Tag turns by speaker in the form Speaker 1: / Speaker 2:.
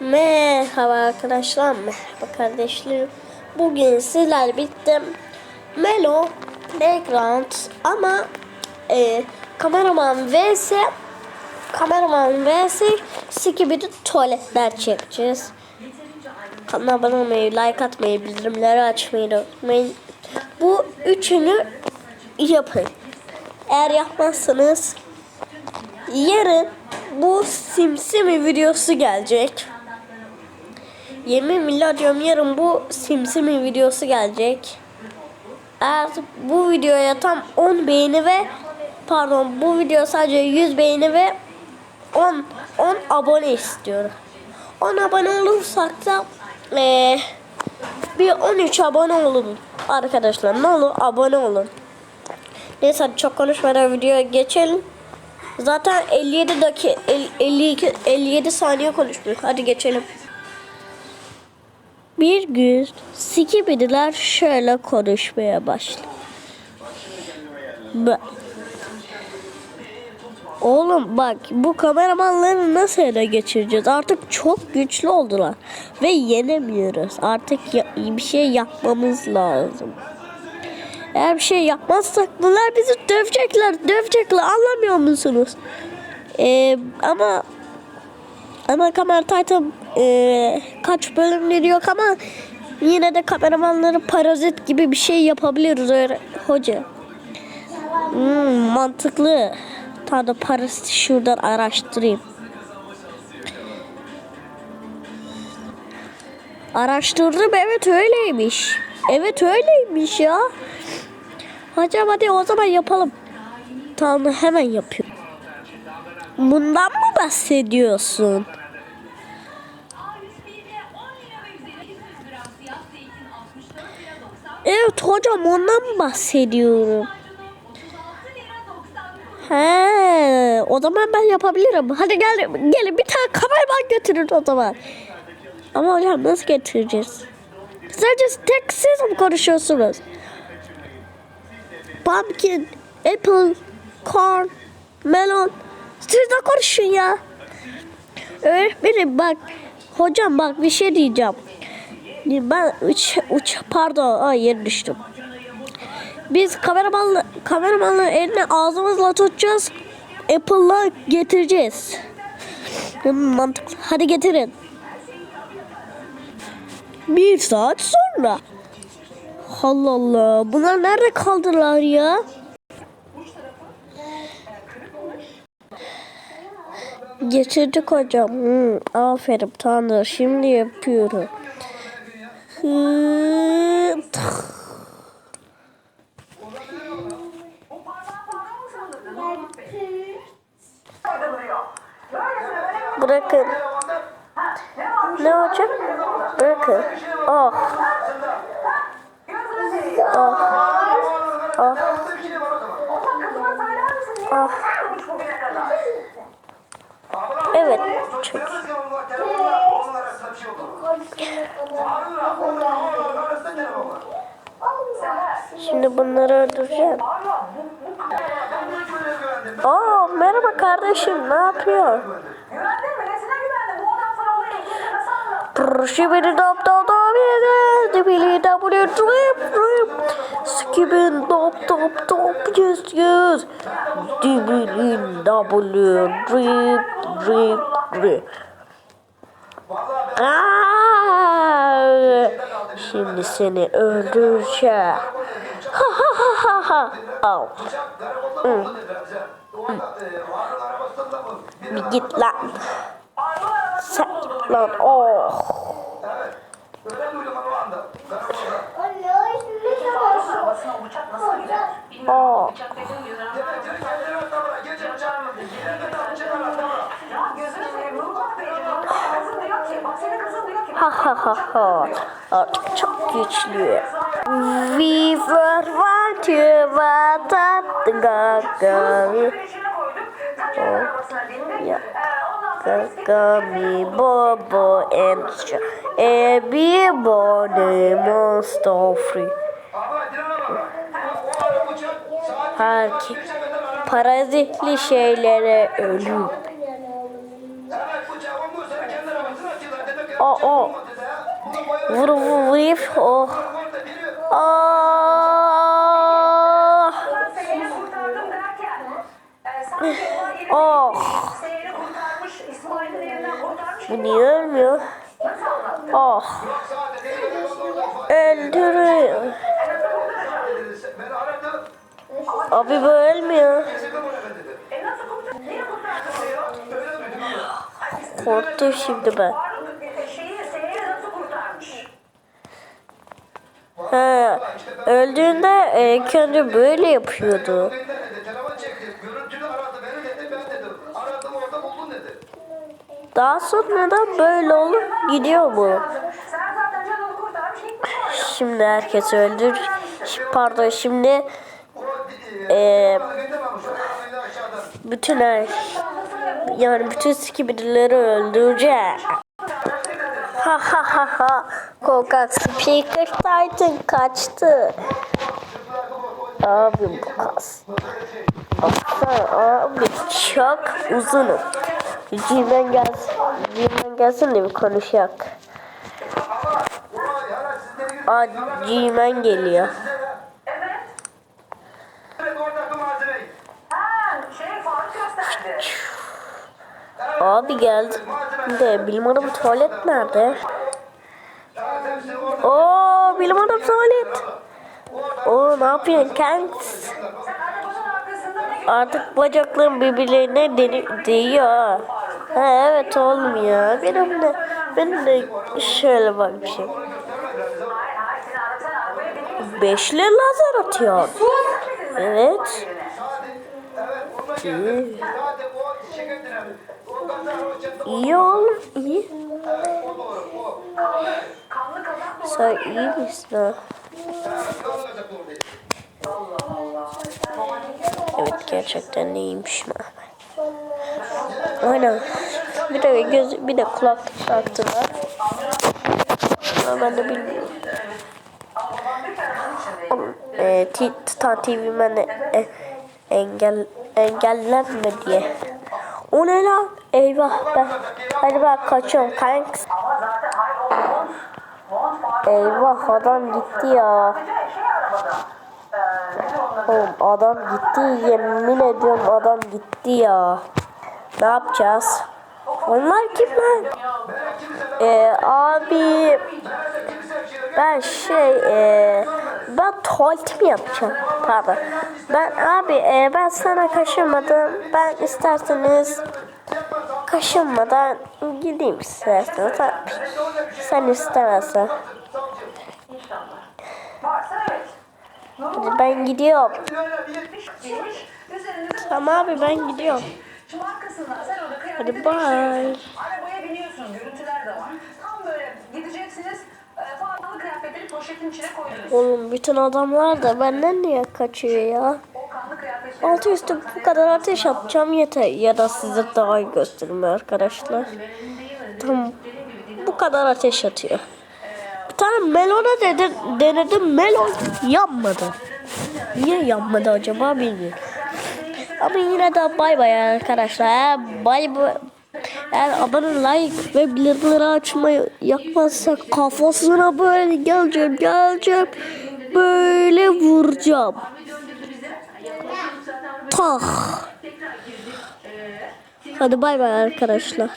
Speaker 1: Merhaba arkadaşlar, merhaba kardeşlerim. Bugün sizler bittim. Melo Playground ama e, kameraman vs kameraman vs Skibidi tuvaletler çekeceğiz. Kanala abone olmayı, like atmayı, bildirimleri açmayı unutmayın. Bu üçünü yapın. Eğer yapmazsanız yarın bu simsimi videosu gelecek. Yemin milyon diyorum yarın bu simsimi videosu gelecek. Eğer bu videoya tam 10 beğeni ve pardon bu video sadece 100 beğeni ve 10 10 abone istiyorum. 10 abone olursak da eee, bir 13 abone olun arkadaşlar. Ne olur abone olun. Neyse çok konuşmadan videoya geçelim. Zaten 57 dakika 52 57 saniye konuştuk. Hadi geçelim. Bir gün Skibidiler şöyle konuşmaya başladı. Oğlum bak bu kameramanları nasıl ele geçireceğiz? Artık çok güçlü oldular ve yenemiyoruz. Artık bir şey yapmamız lazım. Eğer bir şey yapmazsak bunlar bizi dövecekler, dövecekler. Anlamıyor musunuz? Ee, ama ama Kamer Titan e, kaç bölümleri yok ama yine de kameramanları parazit gibi bir şey yapabiliyoruz öyle hoca. Hmm, mantıklı. Tadı parazit şuradan araştırayım. Araştırdım evet öyleymiş. Evet öyleymiş ya. Hocam hadi o zaman yapalım. Tamam hemen yapıyorum. Bundan mı bahsediyorsun? Evet hocam ondan bahsediyorum? He, o zaman ben yapabilirim. Hadi gel, gelin bir tane kameraman götürün o zaman. Ama hocam nasıl getireceğiz? Sadece tek siz mi konuşuyorsunuz? Pumpkin, apple, corn, melon. Siz de konuşun ya. Öğretmenim bak. Hocam bak bir şey diyeceğim. Ben uç, uç pardon ay yer düştüm. Biz kameramanla kameramanla eline ağzımızla tutacağız. Apple'la getireceğiz. Mantıklı. Hadi getirin. Bir saat sonra. Allah Allah. Bunlar nerede kaldılar ya? Getirdik hocam. Hmm, aferin Tanrı. Şimdi yapıyorum. Hı. Bırakın. Ne hocam? Bırakın. Oh. Oh. Oh. Oh. Çok. Şimdi bunları öldüreceğim. Aa merhaba kardeşim ne yapıyor? Şibidi dop dop dop yedi. Dibili W drip drip. Skibin dop dop dop yes yes. Dibili W drip drip Aa, şimdi seni öldüreceğim. Ha ha ha ha ha. Al. Hı. Hı. Bir git lan. Sen lan oh. Oh. Ha ha ha ha. Artık çok güçlü. We were gagami.
Speaker 2: Ee, ondan sonra biz gittik.
Speaker 1: Gagami bobo and e bone monster free. Herkes parazitli şeylere ölüm. O o. Vur vur vur. Oh. Oh.
Speaker 2: Kurtarmış.
Speaker 1: Bu niye ölmüyor? Oh. Öldürüyor. Abi bu ölmüyor. Korktum şimdi ben.
Speaker 2: Pardon, e, şeyi, Seyir'i nasıl kurtarmış?
Speaker 1: He, öldüğünde e, ilk böyle yapıyordu. Daha sonra da böyle olup gidiyor bu. Şimdi herkes öldür. Pardon şimdi e, bütün her yani bütün skibidleri öldürecek. Ha ha ha ha. Korkak Speaker Titan kaçtı. Abi bu kas. Abi çok uzunum. Cimen gelsin. Cimen gelsin de bir konuşak. Aa Cimen geliyor. Abi geldi. De adamı tuvalet nerede? Oo bilim adamı tuvalet. Oo ne yapıyorsun
Speaker 2: ne
Speaker 1: Artık bacaklarım birbirlerine değiyor. ha. Evet oğlum ya. Benim de benim de şöyle bak bir şey. Beşli lazer atıyor. Evet.
Speaker 3: O. O o çattı.
Speaker 1: İyi oğlum iyi.
Speaker 3: O doğru. O.
Speaker 2: Kanlı kazak da
Speaker 1: Sen iyi misin ha? Evet gerçekten iyiymiş Mehmet. Aynen. Bir de göz bir de kulaklık taktılar. Ama ben de bilmiyorum. E, Ti- Titan TV beni e, engel engellenme diye. O ne lan? Eyvah ben. Hadi ben kaçıyorum kanks.
Speaker 2: Ama zaten hayır o mont, mont Faruk
Speaker 1: Eyvah adam gitti ya. Oğlum adam gitti yemin ediyorum adam gitti ya. Ne yapacağız? Onlar kim lan? Ee, abi ben şey e, ben tuvaletimi yapacağım. Pardon. Ben abi e, ben sana kaşınmadım. Ben isterseniz kaşınmadan gideyim isterseniz. Ha, Sen istemezsen.
Speaker 2: Varsa evet.
Speaker 1: Hadi ben gidiyorum. Tamam abi ben gidiyorum. Hadi bye.
Speaker 2: Arabaya biniyorsun, görüntüler de var. Tam böyle gideceksiniz, e, farklı kıyafetleri poşetin içine koydunuz.
Speaker 1: Oğlum bütün adamlar da benden niye kaçıyor ya? Altı üstü bu kadar ateş atacağım yeter. Ya da size daha iyi göstereyim arkadaşlar. Tamam. Bu kadar ateş atıyor. Tane melona dedim, denedim melon yanmadı. Niye yanmadı acaba bilmiyorum. Ama yine de bay bay arkadaşlar. Bay bay. Eğer abone like ve bildirimleri açmayı yapmazsak kafasına böyle geleceğim geleceğim. Böyle vuracağım. Tak. Hadi bay bay arkadaşlar.